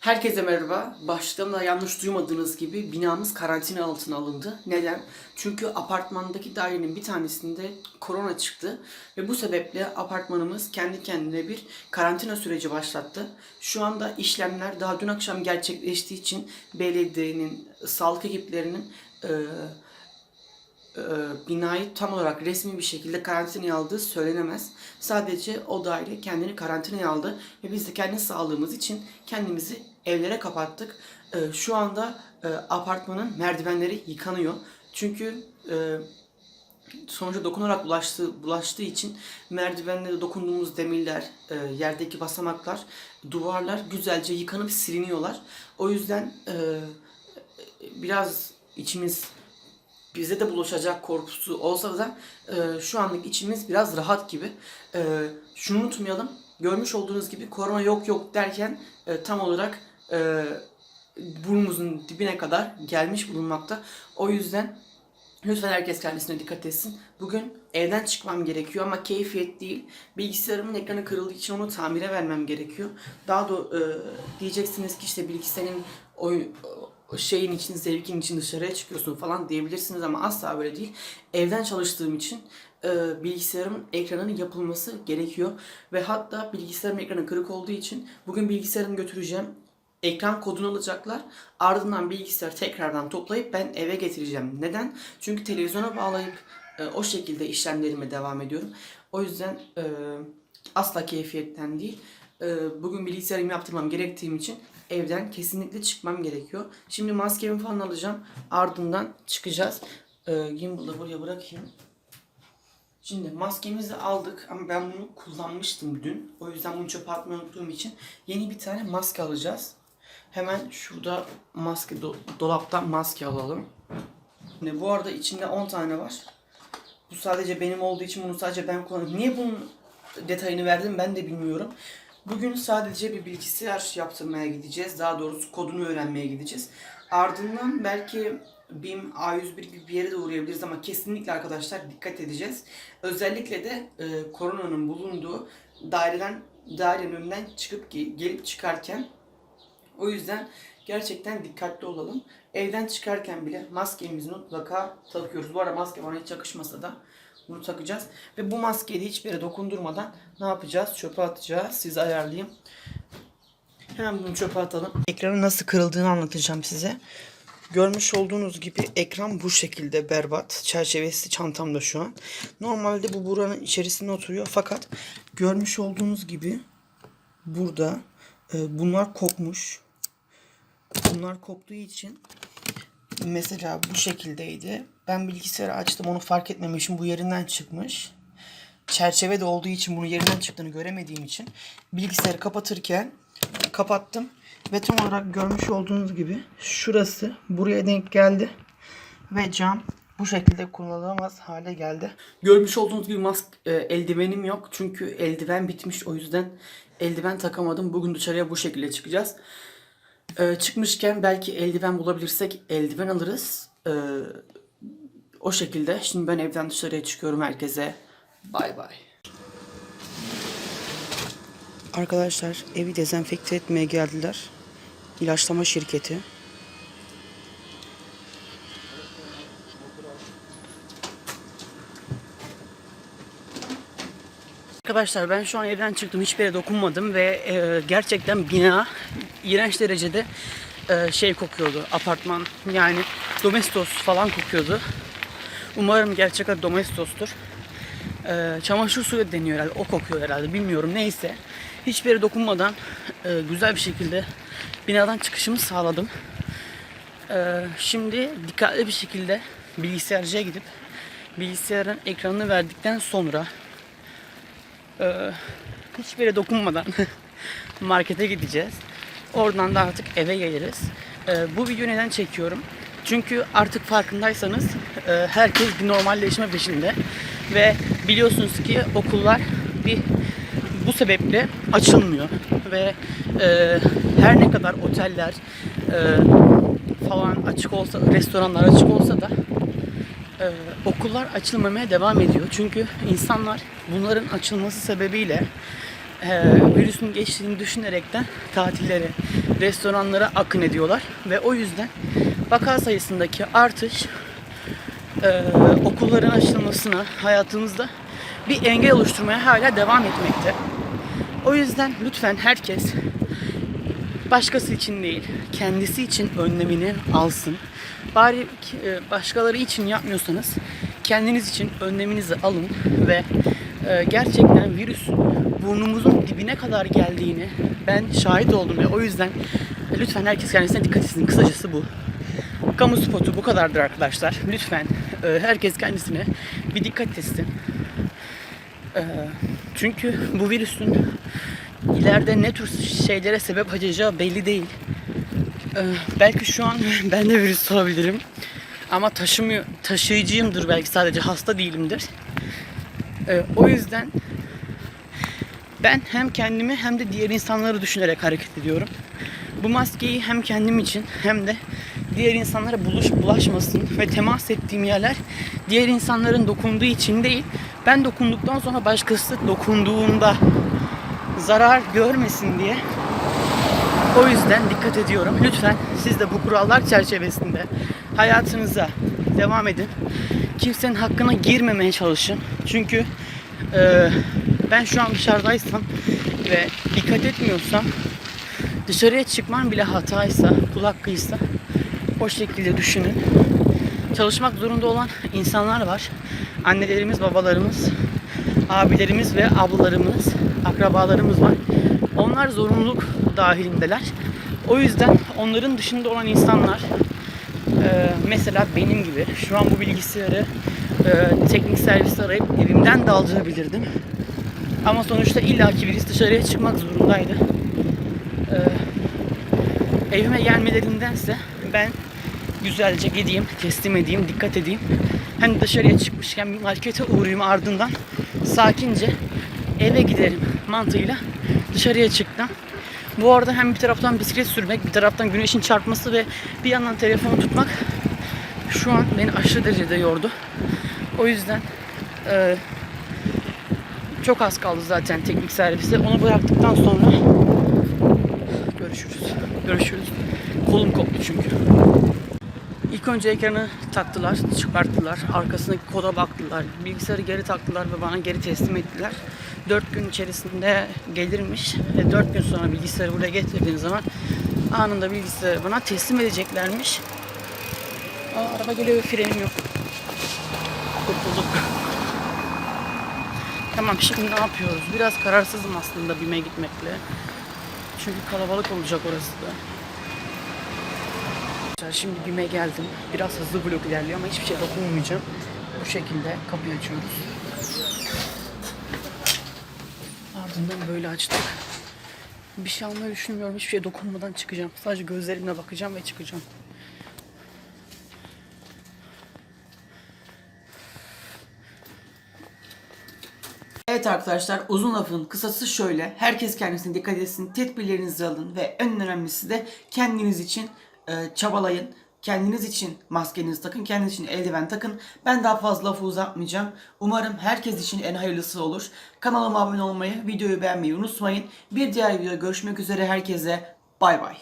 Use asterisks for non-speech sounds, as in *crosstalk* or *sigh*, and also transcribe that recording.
Herkese merhaba. Başlığımda yanlış duymadığınız gibi binamız karantina altına alındı. Neden? Çünkü apartmandaki dairenin bir tanesinde korona çıktı ve bu sebeple apartmanımız kendi kendine bir karantina süreci başlattı. Şu anda işlemler daha dün akşam gerçekleştiği için belediyenin, sağlık ekiplerinin eee e, binayı tam olarak resmi bir şekilde karantinaya aldığı söylenemez. Sadece o daire kendini karantinaya aldı ve biz de kendi sağlığımız için kendimizi evlere kapattık. E, şu anda e, apartmanın merdivenleri yıkanıyor. Çünkü e, sonuçta dokunarak bulaştığı, bulaştığı için merdivenlere dokunduğumuz demirler, e, yerdeki basamaklar, duvarlar güzelce yıkanıp siliniyorlar. O yüzden e, biraz içimiz bize de bulaşacak korkusu olsa da e, şu anlık içimiz biraz rahat gibi. E, şunu unutmayalım. Görmüş olduğunuz gibi korona yok yok derken e, tam olarak e, burnumuzun dibine kadar gelmiş bulunmakta. O yüzden lütfen herkes kendisine dikkat etsin. Bugün evden çıkmam gerekiyor ama keyfiyet değil. Bilgisayarımın ekranı kırıldığı için onu tamire vermem gerekiyor. Daha da e, diyeceksiniz ki işte bilgisayarın oyun şeyin için, zevkin için dışarıya çıkıyorsun falan diyebilirsiniz ama asla böyle değil. Evden çalıştığım için e, bilgisayarımın ekranının yapılması gerekiyor. Ve hatta bilgisayarımın ekranı kırık olduğu için bugün bilgisayarımı götüreceğim. Ekran kodunu alacaklar. Ardından bilgisayarı tekrardan toplayıp ben eve getireceğim. Neden? Çünkü televizyona bağlayıp e, o şekilde işlemlerime devam ediyorum. O yüzden e, asla keyfiyetten değil. E, bugün bilgisayarımı yaptırmam gerektiğim için evden kesinlikle çıkmam gerekiyor. Şimdi maskemi falan alacağım. Ardından çıkacağız. E, gimbal'ı buraya bırakayım. Şimdi maskemizi aldık ama ben bunu kullanmıştım dün. O yüzden bunu çöpe atmayı unuttuğum için yeni bir tane maske alacağız. Hemen şurada maske do- dolaptan maske alalım. Şimdi bu arada içinde 10 tane var. Bu sadece benim olduğu için bunu sadece ben kullanıyorum. Niye bunun detayını verdim ben de bilmiyorum. Bugün sadece bir bilgisayar yaptırmaya gideceğiz. Daha doğrusu kodunu öğrenmeye gideceğiz. Ardından belki BİM, A101 gibi bir yere de uğrayabiliriz ama kesinlikle arkadaşlar dikkat edeceğiz. Özellikle de e, koronanın bulunduğu daireden dairenin önünden çıkıp ge- gelip çıkarken o yüzden gerçekten dikkatli olalım. Evden çıkarken bile maskemizi mutlaka takıyoruz. Bu arada maske bana hiç yakışmasa da bunu takacağız. Ve bu maskeyi de hiçbir yere dokundurmadan ne yapacağız? Çöpe atacağız. Size ayarlayayım. Hemen bunu çöpe atalım. Ekranın nasıl kırıldığını anlatacağım size. Görmüş olduğunuz gibi ekran bu şekilde berbat. Çerçevesi çantamda şu an. Normalde bu buranın içerisinde oturuyor fakat görmüş olduğunuz gibi burada e, bunlar kopmuş. Bunlar koptuğu için mesela bu şekildeydi. Ben bilgisayarı açtım onu fark etmemişim. Bu yerinden çıkmış. Çerçeve de olduğu için bunu yerinden çıktığını göremediğim için bilgisayarı kapatırken kapattım. Ve tam olarak görmüş olduğunuz gibi şurası buraya denk geldi. Ve cam bu şekilde kullanılamaz hale geldi. Görmüş olduğunuz gibi mask e, eldivenim yok. Çünkü eldiven bitmiş. O yüzden eldiven takamadım. Bugün dışarıya bu şekilde çıkacağız. E, çıkmışken belki eldiven bulabilirsek eldiven alırız. E, o şekilde. Şimdi ben evden dışarıya çıkıyorum herkese. Bay bay. Arkadaşlar evi dezenfekte etmeye geldiler. İlaçlama şirketi. Arkadaşlar ben şu an evden çıktım. Hiçbir yere dokunmadım ve e, gerçekten bina iğrenç derecede e, şey kokuyordu. Apartman yani domestos falan kokuyordu. Umarım gerçek adı domestostur. E, çamaşır suyu deniyor herhalde. O kokuyor herhalde. Bilmiyorum. Neyse. Hiçbir yere dokunmadan e, güzel bir şekilde binadan çıkışımı sağladım. E, şimdi dikkatli bir şekilde bilgisayarcıya gidip bilgisayarın ekranını verdikten sonra e, hiçbir yere dokunmadan *laughs* markete gideceğiz. Oradan da artık eve geliriz. E, bu videoyu neden çekiyorum? Çünkü artık farkındaysanız e, herkes bir normalleşme peşinde ve biliyorsunuz ki okullar bir bu sebeple açılmıyor ve e, her ne kadar oteller e, falan açık olsa, restoranlar açık olsa da e, okullar açılmamaya devam ediyor. Çünkü insanlar bunların açılması sebebiyle e, virüsün geçtiğini düşünerekten tatillere, restoranlara akın ediyorlar. Ve o yüzden vaka sayısındaki artış e, okulların açılmasına hayatımızda bir engel oluşturmaya hala devam etmekte. O yüzden lütfen herkes başkası için değil, kendisi için önlemini alsın. Bari e, başkaları için yapmıyorsanız kendiniz için önleminizi alın ve e, gerçekten virüs burnumuzun dibine kadar geldiğini ben şahit oldum ve o yüzden lütfen herkes kendisine dikkat etsin. Kısacası bu. Kamu spotu bu kadardır arkadaşlar. Lütfen e, herkes kendisine bir dikkat etsin. E, çünkü bu virüsün ileride ne tür şeylere sebep açacağı belli değil. E, belki şu an *laughs* ben de virüs olabilirim. Ama taşımıyor, taşıyıcıyımdır belki sadece hasta değilimdir. O yüzden ben hem kendimi hem de diğer insanları düşünerek hareket ediyorum. Bu maskeyi hem kendim için hem de diğer insanlara buluş, bulaşmasın ve temas ettiğim yerler diğer insanların dokunduğu için değil, ben dokunduktan sonra başkası dokunduğunda zarar görmesin diye o yüzden dikkat ediyorum. Lütfen siz de bu kurallar çerçevesinde hayatınıza devam edin. Kimsenin hakkına girmemeye çalışın. Çünkü e, ben şu an dışarıdaysam ve dikkat etmiyorsam dışarıya çıkmam bile hataysa, kul hakkıysa o şekilde düşünün. Çalışmak zorunda olan insanlar var. Annelerimiz, babalarımız, abilerimiz ve ablalarımız, akrabalarımız var. Onlar zorunluluk dahilindeler. O yüzden onların dışında olan insanlar e, mesela benim gibi şu an bu bilgisayarı e, teknik servis arayıp evimden de aldırabilirdim. Ama sonuçta illaki birisi dışarıya çıkmak zorundaydı. E, evime gelmelerindense ben güzelce gideyim, teslim edeyim, dikkat edeyim. Hem dışarıya çıkmışken bir markete uğrayayım ardından sakince eve giderim mantığıyla dışarıya çıktım. Bu arada hem bir taraftan bisiklet sürmek, bir taraftan güneşin çarpması ve bir yandan telefonu tutmak şu an beni aşırı derecede yordu. O yüzden e, çok az kaldı zaten teknik servise. Onu bıraktıktan sonra görüşürüz. Görüşürüz. Kolum koptu çünkü. İlk önce ekranı taktılar, çıkarttılar. Arkasındaki koda baktılar. Bilgisayarı geri taktılar ve bana geri teslim ettiler. 4 gün içerisinde gelirmiş. E, 4 gün sonra bilgisayarı buraya getirdiğin zaman anında bilgisayarı bana teslim edeceklermiş. Aa, araba geliyor ve frenim yok. Kurtulduk. Tamam şimdi ne yapıyoruz? Biraz kararsızım aslında BİM'e gitmekle. Çünkü kalabalık olacak orası da. Şimdi BİM'e geldim. Biraz hızlı blok ilerliyor ama hiçbir şey dokunmayacağım. Bu şekilde kapıyı açıyoruz. Ardından böyle açtık. Bir şey almayı düşünmüyorum. Hiçbir şeye dokunmadan çıkacağım. Sadece gözlerimle bakacağım ve çıkacağım. Evet arkadaşlar uzun lafın kısası şöyle. Herkes kendisine dikkat etsin. Tedbirlerinizi alın ve en önemlisi de kendiniz için e, çabalayın. Kendiniz için maskenizi takın, kendiniz için eldiven takın. Ben daha fazla lafı uzatmayacağım. Umarım herkes için en hayırlısı olur. Kanalıma abone olmayı, videoyu beğenmeyi unutmayın. Bir diğer videoda görüşmek üzere herkese. Bay bay.